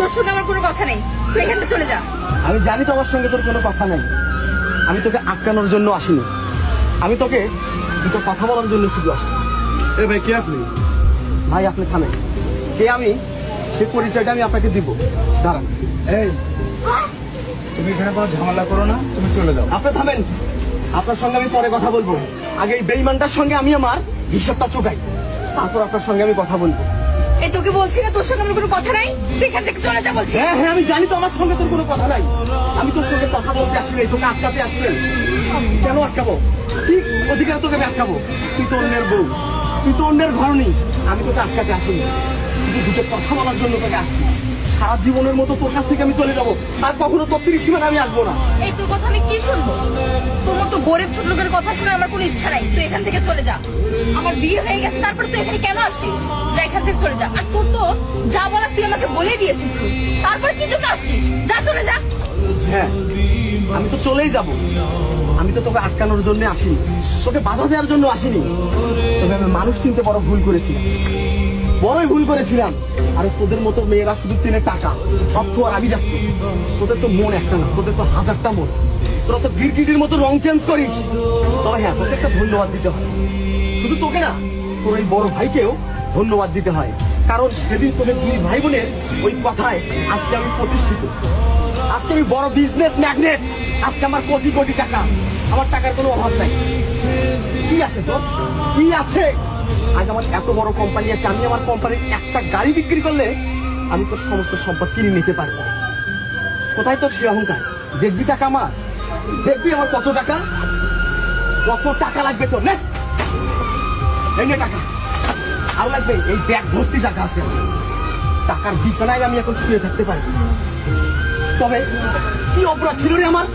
তোর সঙ্গে আমার কোনো কথা নেই। তুই এখান থেকে চলে যা। আমি জানি তোমার সঙ্গে তোর কোনো কথা নেই। আমি তোকে আটকানোর জন্য আসিনি। আমি তোকে দুটো কথা বলার জন্য শুধু আসছি। এ ভাই কে আপনি? ভাই আপনি থামেন। কে আমি সেই পরিচয়টা আমি আপনাকে দিব। দাঁড়ান। এই তুমি এখানে কোনো ঝামেলা করো না তুমি চলে যাও। আপনি থামেন। আপনার সঙ্গে আমি পরে কথা বলব। আগে এই বেইমানটার সঙ্গে আমি আমার হিসাবটা চোকাই তারপর আপনার সঙ্গে আমি কথা বলব। তোকে বলছি না, তোর সঙ্গে আমার কোনো কথা নাই? তুই থেকে চলে যা বলছি। হ্যাঁ হ্যাঁ আমি জানি তো আমার সঙ্গে তোর কোনো কথা নাই। আমি তোর সঙ্গে কথা বলতে আসি নাই, তোকে আটকাতে আসবে কেন আটকাবো? ঠিক অধিকার তোকে আমি আটকাবো। তুই তো অন্যের বউ। তুই তো অন্যের ঘর নেই। আমি তোকে আটকাতে আসিনি। তুই দুটো কথা বলার জন্য তোকে আসছি। সারা জীবনের মতো তোর কাছ থেকে আমি চলে যাব। আর কখনো তোর তিরিশ সীমানা আমি আসব না। এই তোর কথা আমি কি শুনব? তোর মতো গরিব ছোট লোকের কথা শুনে আমার কোনো ইচ্ছা নাই। তুই এখান থেকে চলে যা। আমার বিয়ে হয়ে গেছে তারপর তুই এখানে কেন আসছিস? যা এখান থেকে চলে যা। আর তোর তো যা বলার তুই আমাকে বলে দিয়েছিস তুই তারপর কি জন্য আসছিস? যা চলে যা। হ্যাঁ আমি তো চলেই যাব। আমি তো তোকে আটকানোর জন্য আসিনি। তোকে বাধা দেওয়ার জন্য আসিনি। তবে আমি মানুষ চিনতে বড় ভুল করেছি। বড়ই ভুল করেছিলাম। আর তোদের মতো মেয়েরা শুধু চেনে টাকা। অর্থ আর আমি যাচ্ছি। তোদের তো মন একটা না, তোদের তো হাজারটা মন। তোরা তো গিরগিটির মতো রং চেঞ্জ করিস। তবে হ্যাঁ তোকে একটা ধন্যবাদ দিতে হয়। শুধু তোকে না, তোর এই বড় ভাইকেও ধন্যবাদ দিতে হয়। কারণ সেদিন তোদের দুই ভাই বোনের ওই কথায় আজকে আমি প্রতিষ্ঠিত। আজকে আমি বড় বিজনেস ম্যাগনেট আজকে আমার কোটি কোটি টাকা। আমার টাকার কোনো অভাব নাই। কি আছে তোর? কি আছে? আজ আমার এত বড় কোম্পানি আছে, আমি আমার কোম্পানির একটা গাড়ি বিক্রি করলে আমি তোর সমস্ত সম্পদ কিনে নিতে পারব। কোথায় তোর সে অহংকার? দেখবি টাকা আমার? দেখবি আমার কত টাকা? কত টাকা লাগবে তোর? নে! টাকা। আর লাগবে এই ব্যাগ ভর্তি টাকা আছে টাকার বিছানায় আমি এখন শুয়ে থাকতে পারি। তবে কি অপরাধ ছিল রে আমার?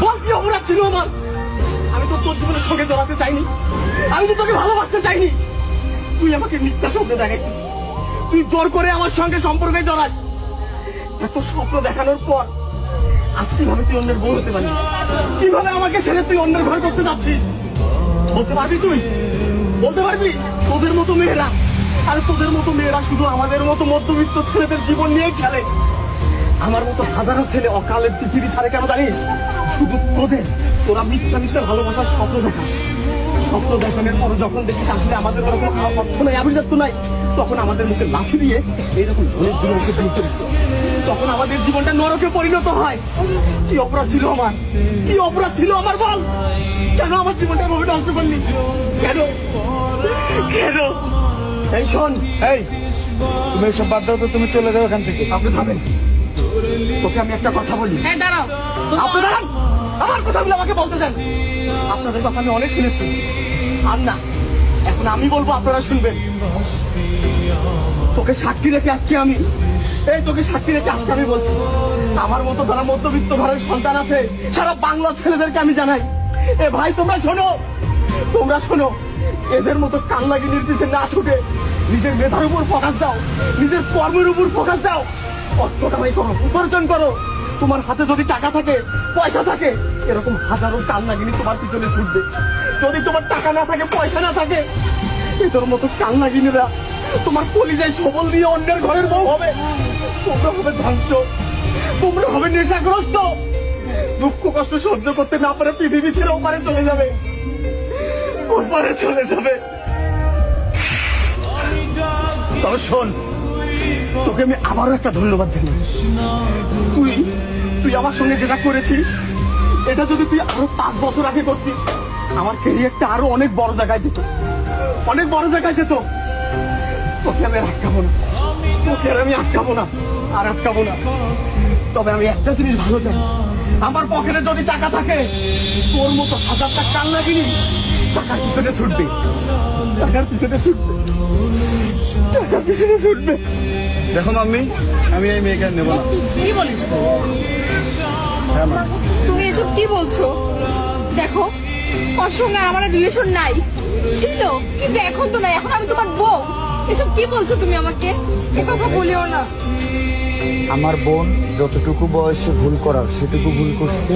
বল কি অপরাধ ছিল আমার? আমি তো তোর জীবনের সঙ্গে জড়াতে চাইনি। আমি তো তোকে ভালোবাসতে চাইনি। তুই আমাকে মিথ্যা স্বপ্ন দেখাইছিস। তুই জোর করে আমার সঙ্গে সম্পর্কে জড়াস। এত স্বপ্ন দেখানোর পর আজ কীভাবে তুই অন্যের বউ হতে পারবি কীভাবে আমাকে ছেড়ে তুই অন্যের ঘর করতে যাচ্ছিস? বলতে পারবি তুই? বলতে পারবি? তোদের মতো মেয়েরা, আর তোদের মতো মেয়েরা শুধু আমাদের মতো মধ্যবিত্ত ছেলেদের জীবন নিয়ে খেলে। আমার মতো হাজারো ছেলে অকালে পৃথিবী ছাড়ে কেন জানিস? শুধু তোদের। তোরা মিথ্যা মিথ্যা ভালোবাসার স্বপ্ন দেখাস। স্বপ্ন দেখানোর পর যখন দেখিস আসলে আমাদের কোনো অর্থ নাই আভিজাত্য নাই তখন আমাদের মুখে লাঠি দিয়ে এইরকম ধনের দিকে দূর করে তখন আমাদের জীবনটা নরকে পরিণত হয়। কি অপরাধ ছিল আমার? কি অপরাধ ছিল আমার বল? কেন আমার জীবনটা এভাবে নষ্ট করলি? কেন? কেন? এই শোন এই তুমি এসব বাদ দাও তো তুমি চলে যাও এখান থেকে। আপনি থামেন। তোকে আমি একটা কথা বলি। হ্যাঁ দাঁড়াও। আপনি দাঁড়ান। কথাগুলো আমাকে বলতে আপনাদের কথা আমি অনেক শুনেছি। আর না, এখন আমি বলব আপনারা শুনবেন। তোকে সাক্ষী রেখে আজকে আমি এই তোকে সাক্ষী রেখে আজকে আমি বলছি। আমার মতো যারা মধ্যবিত্ত ঘরের সন্তান আছে, সারা বাংলা ছেলেদেরকে আমি জানাই। এ ভাই, তোমরা শোনো। তোমরা শোনো। এদের মতো কান্নাগিনির পিছে না ছুটে নিজের মেধার উপর ফোকাস দাও, নিজের কর্মের উপর ফোকাস দাও। অর্থ কামাই করো, উপার্জন করো। তোমার হাতে যদি টাকা থাকে, পয়সা থাকে, এরকম হাজারো কান্নাগিনি তোমার পিছনে ছুটবে। যদি তোমার টাকা না থাকে, পয়সা না থাকে, এদের মতো কান্নাগিনীরা তোমার কলিজায় সবল দিয়ে অন্যের ঘরের বউ হবে। তোমরা হবে ধ্বংস, তোমরা হবে নেশাগ্রস্ত। দুঃখ কষ্ট সহ্য করতে না পারে পৃথিবী ছেড়ে ওপারে চলে যাবে। ওপারে চলে যাবে। তবে শোন তোকে আমি আবারও একটা ধন্যবাদ জানাই তুই তুই আমার সঙ্গে যেটা করেছিস, এটা যদি তুই আরও পাঁচ বছর আগে করতিস আমার ক্যারিয়ারটা আরও অনেক বড় জায়গায় যেত। অনেক বড় জায়গায় যেত। তোকে আমি আটকাবো না। তোকে আর আমি আটকাবো না আর আটকাবো না। তবে আমি একটা জিনিস ভালো জানি আমার পকেটে যদি টাকা থাকে তোর মতো হাজারটা কান্না কিনি টাকার পিছনে ছুটবে। টাকার পিছনে ছুটবে। টাকার পিছনে ছুটবে। দেখো মাম্মি আমি এই মেয়েকে আর নেব না। কি বলিস হ্যাঁ তুমি এসব কি বলছো? দেখো ওর সঙ্গে আমার রিলেশন নাই। ছিল কিন্তু এখন তো নাই। এখন আমি তোমার বউ। এসব কি বলছো তুমি আমাকে? এ কথা বলিও না। আমার বোন যতটুকু বয়সে ভুল করার সেটুকু ভুল করছে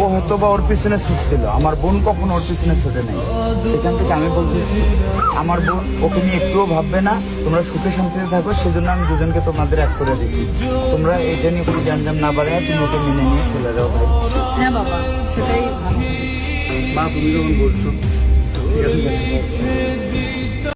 ও হয়তো বা ওর পিছনে ছুটছিল। আমার বোন কখনো ওর পিছনে ছুটে নেই। সেখান থেকে আমি বলতেছি আমার বোন ওকে নিয়ে একটুও ভাববে না। তোমরা সুখে শান্তিতে থাকো সেজন্য আমি দুজনকে তোমাদের এক করে দিচ্ছি তোমরা এটা নিয়ে কোনো জানজাম না বাড়ায় তুমি ওকে মেনে নিয়ে চলে যাও ভাই। হ্যাঁ বাবা সেটাই মা তুমি যখন বলছো ঠিক আছে।